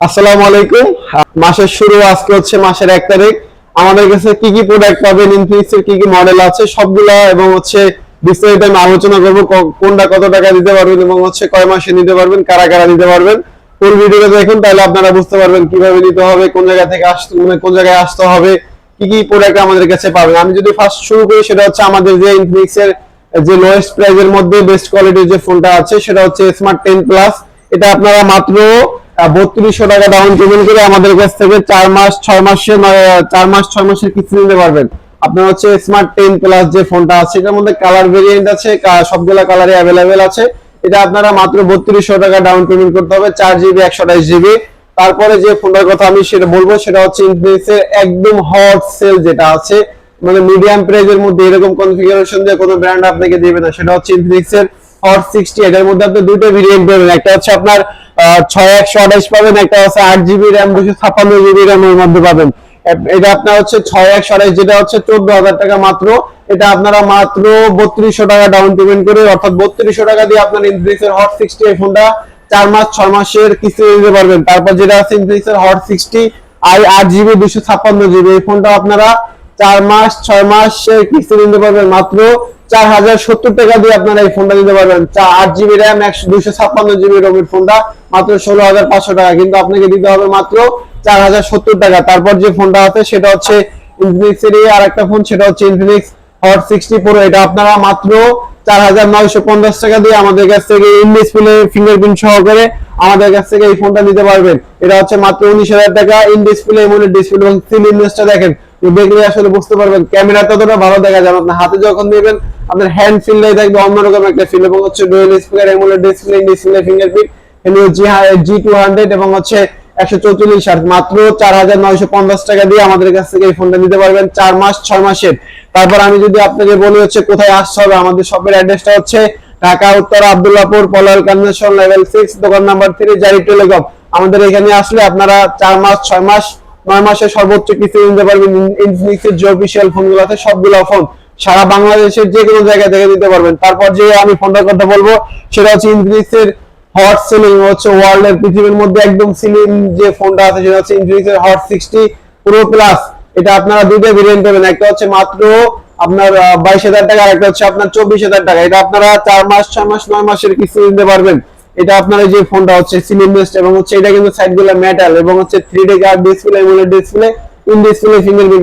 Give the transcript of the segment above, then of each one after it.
আসসালামু আলাইকুম। মাসের শুরু আজকে হচ্ছে মাসের এক তারিখ। আমাদের কাছে কি কি প্রোডাক্ট পাবেন ইনফিনিক্স কি কি মডেল আছে, সবগুলা এবং হচ্ছে বিস্তারিত আমি আলোচনা করব কোনটা কত টাকা দিতে পারবেন এবং হচ্ছে কয় মাসে নিতে পারবেন, কারা কারা নিতে পারবেন। ফুল ভিডিওটা দেখুন, তাহলে আপনারা বুঝতে পারবেন কীভাবে নিতে হবে, কোন জায়গা থেকে আসতে মানে কোন জায়গায় আসতে হবে, কি কি প্রোডাক্ট আমাদের কাছে পাবেন। আমি যদি ফার্স্ট শুরু করি, সেটা হচ্ছে আমাদের যে ইনফিনিক্স যে লোয়েস্ট প্রাইজের মধ্যে বেস্ট কোয়ালিটির যে ফোনটা আছে, সেটা হচ্ছে স্মার্ট টেন প্লাস এটা আপনারা মাত্র বত্রিশশো টাকা ডাউন পেমেন্ট করে আমাদের কাছ থেকে চার মাস, ছয় মাসে চার মাস, ছয় মাসের কিস্তি নিতে পারবেন। আপনার হচ্ছে স্মার্ট টেন প্লাস যে ফোনটা আছে, এটার মধ্যে কালার ভেরিয়েন্ট আছে সবগুলা কালারে অ্যাভেলেবেল আছে। এটা আপনারা মাত্র বত্রিশশো টাকা ডাউন পেমেন্ট করতে হবে, চার জিবি একশো আঠাশ জিবি তারপরে যে ফোনটার কথা আমি সেটা বলব, সেটা হচ্ছে ইনফিনিক্স এর একদম হট সেল যেটা আছে। মানে মিডিয়াম প্রাইজের মধ্যে এরকম কনফিগারেশন দিয়ে কোনো ব্র্যান্ড আপনাকে দেবে না, সেটা হচ্ছে ইনফিনিক্স এর হট সিক্সটি এটার মধ্যে আপনি দুটো পাবেন। একটা হচ্ছে আপনার ছয় একশো আঠাশ পাবেন, একটা হচ্ছে আট জিবি র্যাম দুশো জিবি মধ্যে পাবেন। এটা আপনার হচ্ছে ছয় একশো আঠাশ, যেটা হচ্ছে চোদ্দ হাজার টাকা মাত্র। এটা আপনারা মাত্র বত্রিশশো টাকা ডাউন পেমেন্ট করে, অর্থাৎ বত্রিশশো টাকা দিয়ে আপনার হট সিক্সটি এই ফোনটা চার মাস, ছয় মাসের কিস্তি দিতে পারবেন। তারপর যেটা আছে হট সিক্সটি আই আট জিবি দুশো ছাপ্পান্ন জিবি এই ফোনটা আপনারা চার মাস, ছয় মাসের কিস্তি নিতে পারবেন। মাত্র চার হাজার সত্তর টাকা দিয়ে আপনারা এই ফোনটা নিতে পারবেন। আট জিবি র্যাম, একশো ছাপ্পান্ন জিবি রোমের ফোনটা, মাত্র ষোলো হাজার পাঁচশো টাকা। কিন্তু আপনাকে দিতে হবে মাত্র চার হাজার সত্তর টাকা। তারপর যে ফোনটা আছে, সেটা হচ্ছে ইনফিনিক্স এর আর একটা ফোন, সেটা হচ্ছে ইনফিনিক্স হট সিক্সটি এটা আপনারা মাত্র চার হাজার নয়শো পঞ্চাশ টাকা দিয়ে আমাদের কাছ থেকে ইন ডিসপ্লে ফিঙ্গারপ্রিন্ট সহকারে আমাদের কাছ থেকে এই ফোনটা নিতে পারবেন। এটা হচ্ছে মাত্র উনিশ হাজার টাকা ইন ডিসপ্লে ডিসপ্লে এবং সিল দেখেন। দেখলে আসলে বুঝতে পারবেন ক্যামেরা ততটা ভালো দেখা যাবে আপনার হাতে যখন নেবেন আপনার হ্যান্ড ফিলটাই দেখবে অন্যরকম একটা ফিল এবং হচ্ছে dual speaker এমনের display display fingerprint G G two hundred এবং হচ্ছে একশো চৌচল্লিশ আর মাত্র চার হাজার নয়শো পঞ্চাশ টাকা দিয়ে আমাদের কাছ থেকে এই ফোনটা নিতে পারবেন চার মাস, ছয় মাসের। তারপর আমি যদি আপনাকে বলি হচ্ছে কোথায় আসতে হবে, আমাদের শপের অ্যাড্রেসটা হচ্ছে ঢাকা, উত্তর আব্দুল্লাপুর পলার কনভেনশন লেভেল সিক্স দোকান নাম্বার থ্রি জারি টেলিকম। আমাদের এখানে আসলে আপনারা চার মাস, ছয় মাস, নয় মাসে সর্বোচ্চ কিস্তি নিতে পারবেন ইনফিনিক্স এর যে অফিসিয়াল ফোনগুলো আছে, সবগুলো ফোন সারা বাংলাদেশের যে কোনো জায়গা থেকে দিতে পারবেন। তারপর যে আমি ফোনটার কথা বলব, সেটা হচ্ছে ইনফিনিক্স এর হট সেলিং হচ্ছে ওয়ার্ল্ড এর পৃথিবীর মধ্যে একদম সিলিং যে ফোনটা আছে, সেটা হচ্ছে ইনফিনিক্স এর হট সিক্সটি প্রো প্লাস এটা আপনারা দুটো ভেরিয়েন্ট পাবেন। একটা হচ্ছে মাত্র আপনার বাইশ হাজার টাকা, আর একটা হচ্ছে আপনার চব্বিশ হাজার টাকা। এটা আপনারা চার মাস, ছয় মাস, নয় মাসের কিস্তি দিতে পারবেন। এটা আপনার যে ফোনটা হচ্ছে সিলিং বেস্ট এবং হচ্ছে এটা কিন্তু সাইডগুলো মেটাল এবং হচ্ছে three D curved display display in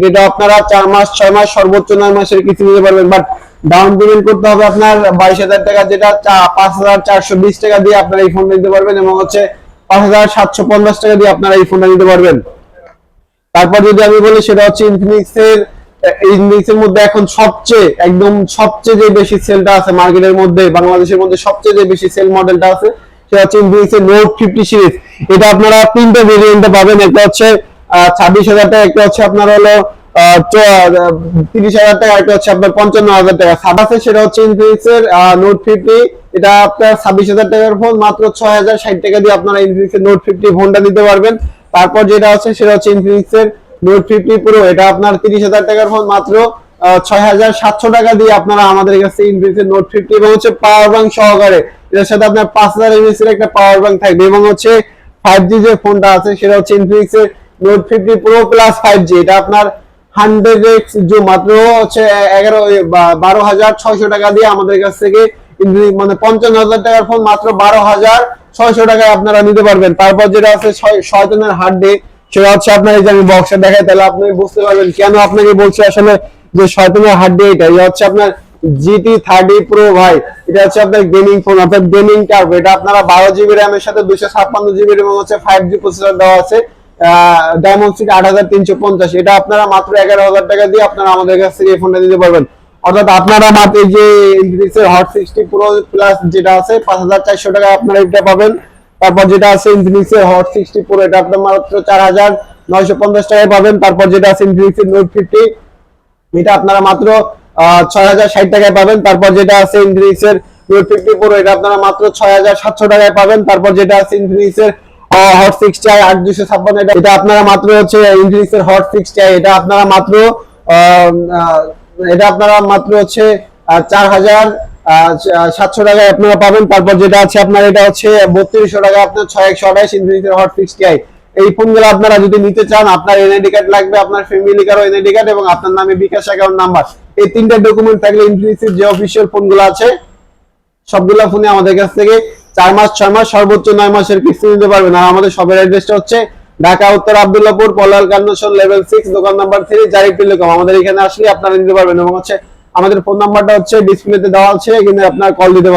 এটা আপনারা চার মাস, ছয় মাস, সর্বোচ্চ নয় মাসের কিস্তি পারবেন বাট ডাউন পেমেন্ট করতে হবে আপনার বাইশ হাজার টাকা, যেটা পাঁচ হাজার চারশো বিশ টাকা দিয়ে আপনারা এই ফোনটা নিতে পারবেন এবং হচ্ছে পাঁচ হাজার সাতশো পঞ্চাশ টাকা দিয়ে আপনারা এই ফোনটা নিতে পারবেন। তারপর যদি আমি বলি সেটা হচ্ছে ইনফিনিক্স এর ইনফিনিক্স এর মধ্যে এখন সবচেয়ে, একদম সবচেয়ে যে বেশি সেলটা আছে মার্কেটের মধ্যে, বাংলাদেশের মধ্যে সবচেয়ে যে বেশি সেল মডেলটা আছে, সেটা হচ্ছে ইনফিনিক্স এর নোট ফিফটি সিরিজ এটা আপনারা তিনটে ভেরিয়েন্টে পাবেন, একটা হচ্ছে ছাব্বিশ হাজার টাকা, একটা হচ্ছে আপনার হলো তিরিশ হাজার টাকা, একটা হচ্ছে আপনার পঞ্চান্ন হাজার টাকা। আছে সেটা হচ্ছে ইনফিনিক্স এর নোট ফিফটি এটা আপনার ছাব্বিশ হাজার টাকার ফোন মাত্র ছয় হাজার ষাট টাকা দিয়ে আপনারা ইনফিনিক্স এর নোট ফিফটি ফোনটা নিতে পারবেন। তারপর যেটা আছে, সেটা হচ্ছে ইনফিনিক্স এর নোট ফিফটি প্রো এটা আপনার তিরিশ হাজার টাকার ফোন মাত্র ছয় হাজার সাতশো টাকা দিয়ে আপনারা আমাদের কাছে ইনফিনিক্স এর নোট ফিফটি এবং হচ্ছে পাওয়ার ব্যাংক সহকারে। এটার সাথে আপনার পাঁচ হাজার এমএস এর একটা পাওয়ার ব্যাংক থাকবে এবং হচ্ছে ফাইভ জি যে ফোনটা আছে, সেটা হচ্ছে ইনফিনিক্স এর Note fifty Pro plus five G এটা আপনার হান্ড্রেড এক্স যে মাত্র হচ্ছে এগারো বারো হাজার ছয়শো টাকা দিয়ে আমাদের কাছ থেকে মানে পঞ্চান্ন হাজার টাকার ফোন মাত্র বারো হাজার ছয়শো টাকায় আপনারা নিতে পারবেন। তারপর যেটা আছে শয়তানের হার্ড ডে সেটা হচ্ছে আপনার এই যে আমি বক্সে দেখাই, তাহলে আপনি বুঝতে পারবেন কেন আপনাকে বলছি আসলে যে শয়তানের হার্ড ডে এটা। এটা হচ্ছে আপনার জিটি থার্টি প্রো ভাই, এটা হচ্ছে আপনার গেমিং ফোন অর্থাৎ গেমিং টার্ব এটা আপনারা বারো জিবি র্যামের সাথে দুশো ছাপ্পান্ন জিবি এবং হচ্ছে ফাইভ জি প্রসেসর দেওয়া আছে। ডায়মন্ড আট হাজার তিনশো পঞ্চাশ। এটা আপনারা মাত্র এগারো হাজার টাকা দিয়ে আপনারা আমাদের কাছ থেকে এই ফোনটা নিতে পারবেন। অর্থাৎ আপনারা মাত্র যে ইনফিনিক্সের হট সিক্সটি প্রো প্লাস যেটা আছে, পাঁচ হাজার চারশো টাকা আপনারা এটা পাবেন। তারপর যেটা আছে ইনফিনিক্সের হট সিক্সটি প্রো এটা আপনার মাত্র চার হাজার নয়শো পঞ্চাশ টাকায় পাবেন। তারপর যেটা আছে ইনফিনিক্সের নোট ফিফটি এটা আপনারা মাত্র ছয় হাজার ষাট টাকায় পাবেন। তারপর যেটা আছে ইনফিনিক্স এর নোট ফিফটি প্রো এটা আপনারা মাত্র ছয় হাজার সাতশো টাকায় পাবেন। তারপর যেটা আছে ইনফিনিক্স এর হট সিক্সটি আই আট দুশো ছাপ্পান্ন, এটা আপনারা মাত্র হচ্ছে হট এটা আপনারা মাত্র এটা আপনারা মাত্র হচ্ছে চার হাজার সাতশো টাকায় আপনারা পাবেন। তারপর যেটা আছে আপনার, এটা হচ্ছে বত্রিশশো টাকা, আপনার ছয় একশো আঠাশ হট এই ফোনগুলো আপনারা যদি নিতে চান, আপনার এনআইডি কার্ড লাগবে, আপনার ফ্যামিলি কারও এনআইডি কার্ড এবং আপনার নামে বিকাশ অ্যাকাউন্ট নাম্বার এই তিনটা ডকুমেন্ট থাকলে ইনফিনিক্সের যে অফিসিয়াল ফোনগুলো আছে, সবগুলা ফোনে আমাদের কাছ থেকে চার মাস, ছয় মাস, সর্বোচ্চ নয় মাসের কিস্তি নিতে পারবেন। আর আমাদের সবের অ্যাড্রেসটা হচ্ছে ঢাকা, উত্তর আবদুল্লাপুর, পলাল কান্ডোশন লেভেল সিক্স দোকান নাম্বার থ্রি চারি টেলিকম আমাদের এখানে আসলে আপনারা নিতে পারবেন এবং হচ্ছে আমাদের ফোন নাম্বারটা হচ্ছে ডিসপ্লেতে দেওয়া আছে কিন্তু আপনার কল দিতে পারবেন।